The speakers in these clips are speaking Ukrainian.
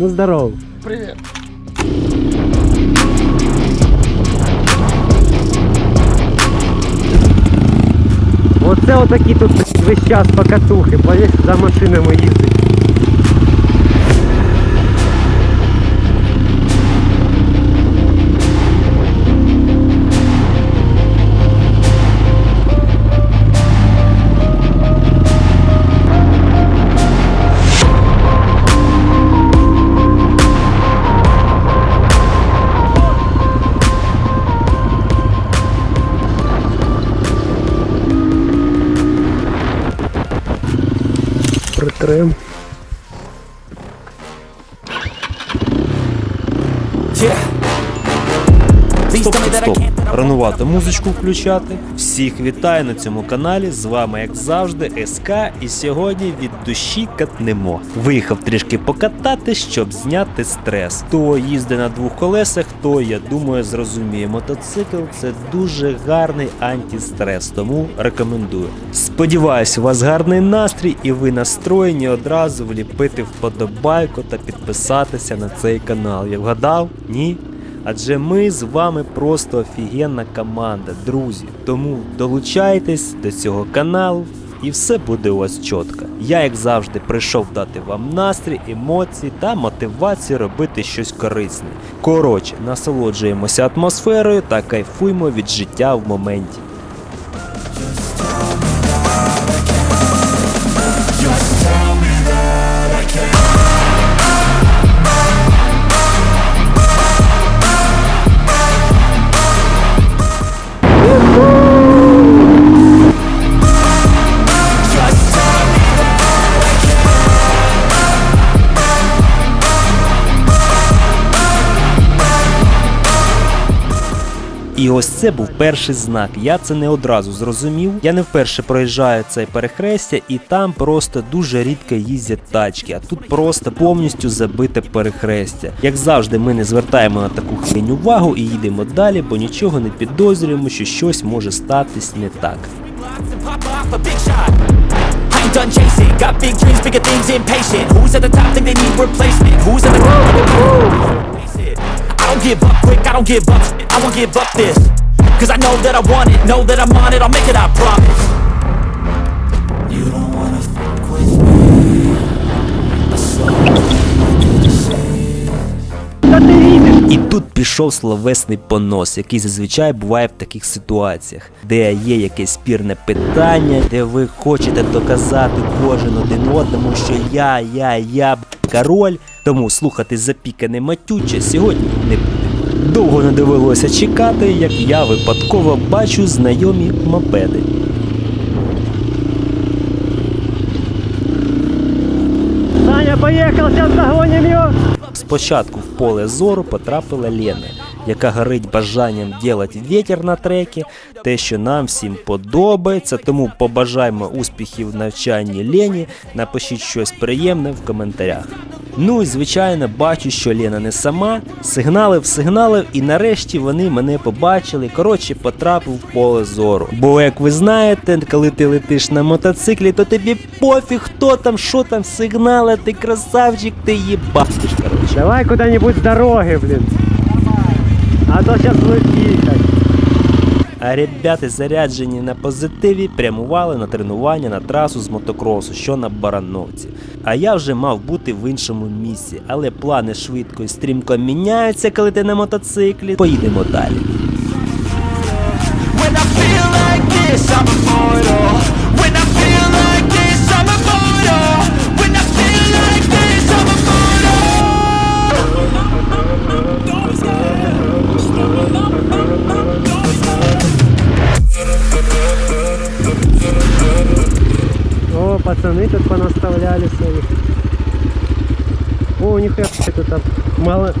Ну здорово. Привет. Оце отакі тут весь час покатухи, повесь за машинами їздить. Притрим. Стоп, стоп, стоп. Ранувато музичку включати. Всіх вітаю на цьому каналі. З вами, як завжди, СК. І сьогодні від душі катнемо. Виїхав трішки покатати, щоб зняти стрес. Хто їздить на двох колесах, то я думаю, зрозуміє. Мотоцикл це дуже гарний антистрес, тому рекомендую. Сподіваюсь, у вас гарний настрій, і ви настроєні одразу вліпити вподобайку та підписатися на цей канал. Я вгадав? Ні? Адже ми з вами просто офігенна команда, друзі. Тому долучайтесь до цього каналу і все буде у вас чітко. Я, як завжди, прийшов дати вам настрій, емоції та мотивацію робити щось корисне. Коротше, насолоджуємося атмосферою та кайфуємо від життя в моменті. І ось це був перший знак. Я це не одразу зрозумів. Я не вперше проїжджаю це перехрестя, і там просто дуже рідко їздять тачки. А тут просто повністю забите перехрестя. Як завжди, ми не звертаємо на таку хрень увагу і їдемо далі, бо нічого не підозрюємо, що щось може статись не так. done chasing, got big dreams, bigger things, impatient. Who's at the top think they need replacement? Who's at the. I don't give up quick, I don't give up shit, I won't give up this. Cause I know that I want it, know that I'm on it, I'll make it, I promise. You don't wanna fuck with me. І тут пішов словесний понос, який зазвичай буває в таких ситуаціях, де є якесь спірне питання, де ви хочете доказати кожен один одному, що я, я, я король. Тому слухати запікане матюче сьогодні не буде. Довго не довелося чекати, як я випадково бачу знайомі мопеди. Саня, поїхав, зараз загоним його. Спочатку в поле зору потрапила Лена, яка горить бажанням ділати вітер на трекі, те, що нам всім подобається. Тому побажаємо успіхів в навчанні Лені. Напишіть щось приємне в коментарях. Ну і звичайно, бачу, що Лена не сама. Сигналив, сигналив, і нарешті вони мене побачили. Коротше, потрапив в поле зору. Бо, як ви знаєте, коли ти летиш на мотоциклі, то тобі пофіг, хто там, що там, сигнали, ти красавчик, ти коротше. Давай куда-нибудь с дороги, блин. А то сейчас будет їхать. А ребята, заряджені на позитиві, прямували на тренування на трасу з мотокросу, що на Барановці. А я вже мав бути в іншому місці, але плани швидко і стрімко міняються, коли ти на мотоциклі. Поїдемо далі.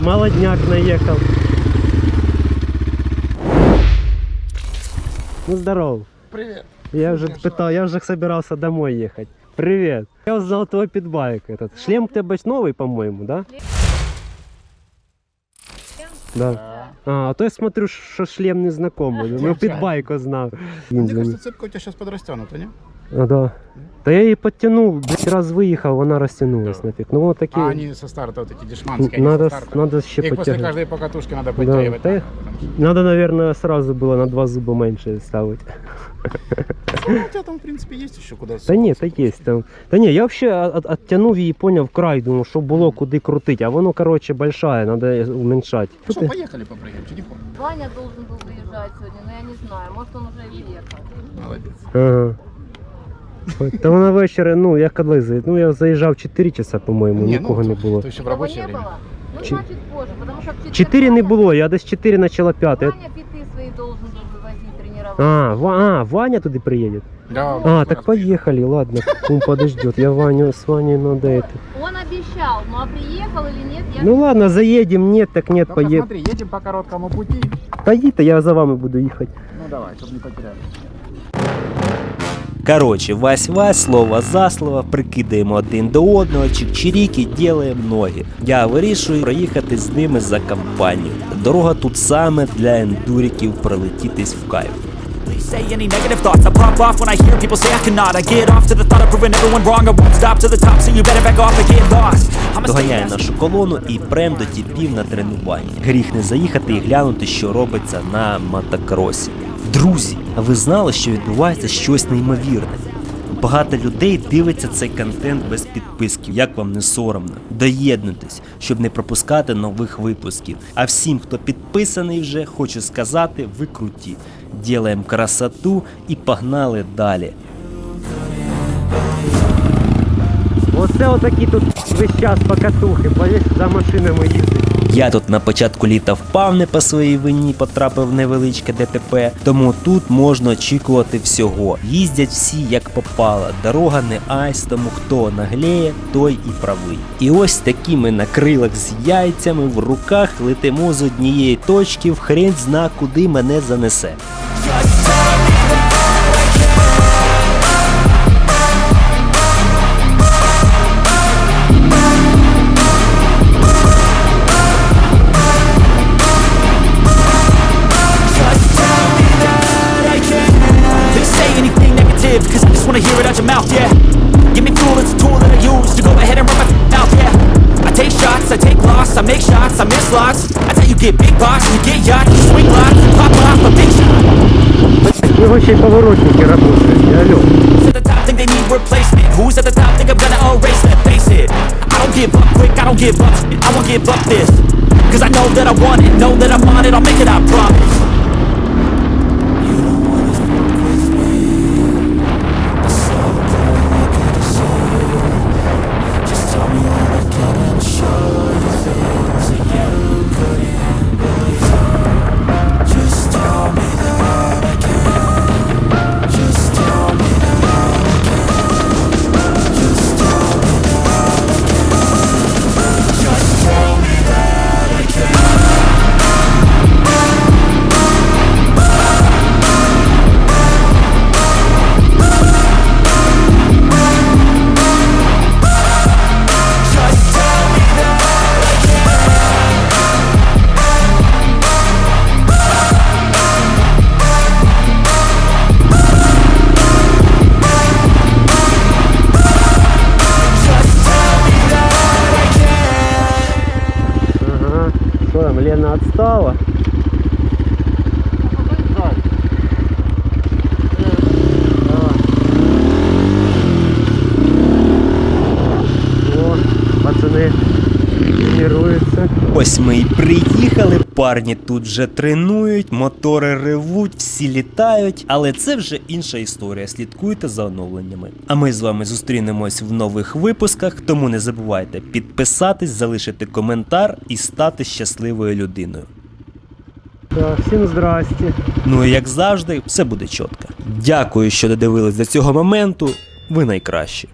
Молодняк наехал. Ну здорово. Привет. Я уже пытал, я уже собирался домой ехать. Привет. Я узнал твой питбайк этот. Шлем у тебя новый, по-моему, да? Да. А, а то я смотрю, что шлем незнакомый. Ну, питбайк узнал. Мне кажется, цепка у тебя сейчас подрастянута, не? А, да. Та я її підтягнув, блядь, раз виїхав, вона розтягнулась нафіг. Ну вот такі. А они со старта вот эти дешманские, они Надо, со старта. надо ще Их после підтягнути. каждой покатушки надо Да, подтягивать. та їх- Надо, наверное, сразу было на два зуба меньше ставить. Ну, у тебя там, в принципе, есть еще куда Та ні, та є там. Та ні, я взагалі от- оттянув її, поняв край, думав, що було куди крутити, а воно, короче, большая, треба уменьшати. Ну что, поехали попрыгаем, телефон. Ваня должен был выезжать сегодня, но я не знаю, может он уже и приехал. Молодец. Ага. Ой, Та вона ввечері, ну, я коли заїжджав, ну я заїжджав 4 часа, по-моєму, Не, нікого ну, не то- було. То еще в Кого рабочее не время. было? Ну, Чи- значит позже, потому что в четверг 4 не Ваня- було, я десь 4 почала 5. Ваня биты свои должен был вывозить, тренировать. А, Ва- а, Ваня туди приїде. Да, А, скоро так приедем. поехали, ладно, кум подождет. Я Ваню с Ваней надо это. Он обещал, ну а приехал или нет, я Ну ладно, заедем, нет, так нет, Только поедем. смотри, едем по короткому пути. Поїдьте, я за вами буду їхати. Ну давай, чтобы не потеряли. Коротше, вась-вась, слово за слово, прикидаємо один до одного, чик-чирік і ділаємо ноги. Я вирішую проїхати з ними за компанію. Дорога тут саме для ендуріків пролетітись в кайф. Say any negative thoughts. I pop off when I hear people say I cannot. I get off to the thought of proving everyone wrong. I won't stop to the top, so you better back off and get lost. Fast. нашу колону і прем до тіпів на тренуванні. Гріх не заїхати і глянути, що робиться на мотокросі. Друзі, ви знали, що відбувається щось неймовірне? Багато людей дивиться цей контент без підписки. Як вам не соромно? Доєднуйтесь, щоб не пропускати нових випусків. А всім, хто підписаний вже, хочу сказати, ви круті. Ділаємо красоту і погнали далі. Оце отакі тут весь час покатухи, повесь за машинами їздить. Я тут на початку літа впав не по своїй вині, потрапив в невеличке ДТП, тому тут можна очікувати всього. Їздять всі як попало. Дорога не айс, тому хто нагліє, той і правий. І ось такі ми на крилах з яйцями в руках летимо з однієї точки, в хрен зна, куди мене занесе. mouth, yeah. Give me fuel, it's a tool that I use to go ahead and run my mouth, yeah. I take shots, I take loss, I make shots, I miss lots. That's how you get big box, you get yachts, you swing lots, pop off a big shot. У нього ще й поворотники працюють. Алло. Who's at the top think they need replacement? Who's at the top think I'm gonna erase them? Face it, I don't give up quick, I don't give up, I won't give up this. Cause I know that I want it, know that I'm on it, I'll make it, I promise. Лена отстала? О, пацани тренуються. Ось ми і приїхали. Парні тут вже тренують, мотори ревуть, всі літають, але це вже інша історія. Слідкуйте за оновленнями. А ми з вами зустрінемось в нових випусках, тому не забувайте підписатись, залишити коментар і стати щасливою людиною. Так, всім здрасті. Ну і як завжди, все буде чітко. Дякую, що додивились до цього моменту. Ви найкращі.